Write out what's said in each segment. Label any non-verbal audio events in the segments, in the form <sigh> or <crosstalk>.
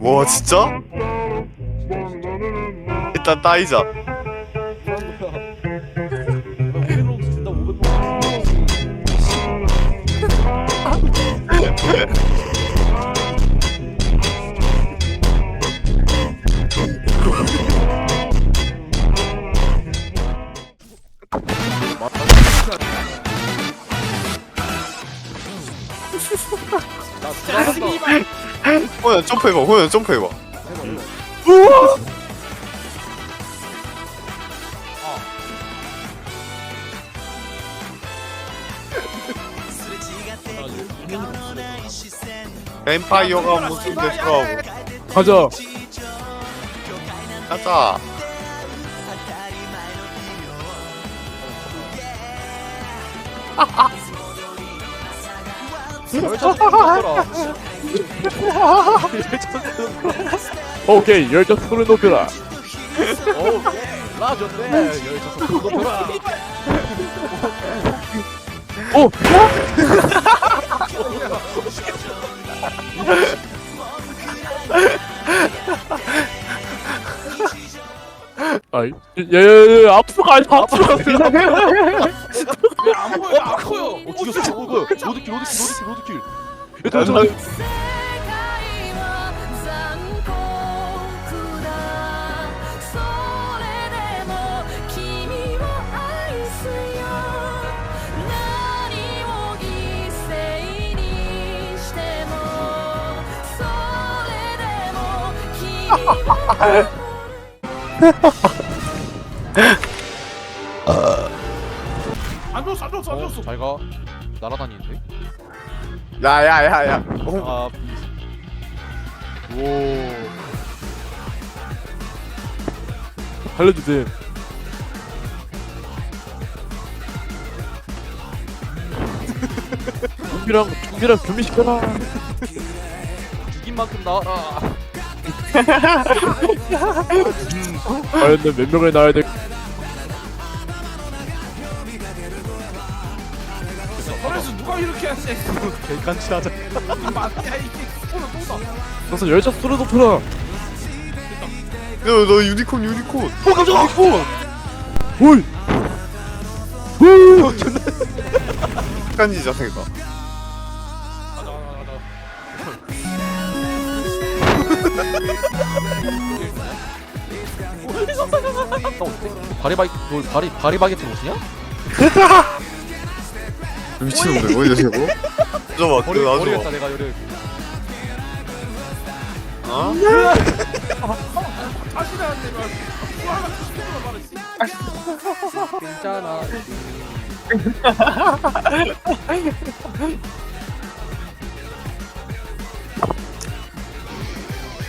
와 진짜? 일단 따이자 <laughs> 호연 점프해봐 호연 점프해봐. 우와! 뱀파이어가 무슨 데스라고? 가자. 가자 <laughs> 오케이 열정 소리 높여라. 나 좋네 열차서 높여라 오. 아이, 예예예 앞서가 아니 앞서가 안 어 뭐야 로드킬 로드킬 로드킬 로드킬 일단 저 世界は残酷だそれでも君を愛すよ何を犠牲にしてもそれでも君を 안 줬어 안 줬어 안 줬어 잘가 날아다니는데 야야야야 아 오. 알려주세요. 좀비랑 좀비랑 교미시켜라. 죽인 만큼 나와라 과연 몇 명을 낳아야 될? 그래서 누가 이렇게 하지 개간치 하자 맞야 이게 또 나. 그래서 열정 소리 높여라. 야너 유니콘 유니콘 어 깜짝아 어. 홀. 홀. 깐지 자세가 바리바이 뭐 바리 바리바게트 옷이냐? <laughs> 미친놈들 버리 그 버리겠다 나줘 내가 요를 어? 괜찮아.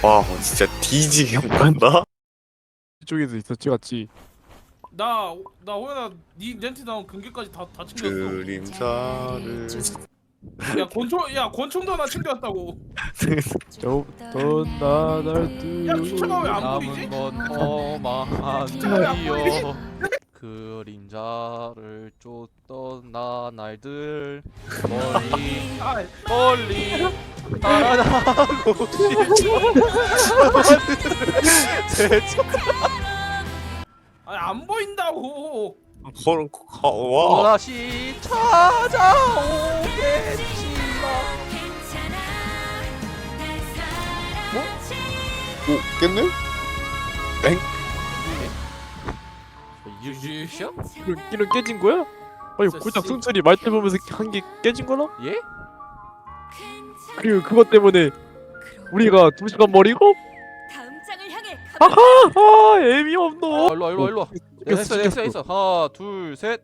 와 진짜 뒤지게 못간다? 이쪽에도 있었지 같지. 나, 나 호연아, 니 렌트 나온 금괴까지 다, 다 챙겼어. 그림자를 야, 권총, 야, 권총도 하나 챙겨왔다고. 저부터 나날 야, 주차가 왜안 보이지? 왜안 일이여 그림자를 쫓던 나날들 멀리 아, 멀리 날아가고 싶어 아니, <laughs> <laughs> 안 보인다고. 걸어 와 다시 찾아오겠지만 오, 깼네? 유유쇼? 이런 끼는 깨진 거야? 아니 골딱 승철이 말대 보면서 한 게 깨진 거나? 예? 그리고 그것 때문에 우리가 두 시간 머리고 향해 아 애미 없노. 아, 일로 와 일로 와 일로와 죽였어, 됐어 됐어 죽였어. 됐어 하나 둘 셋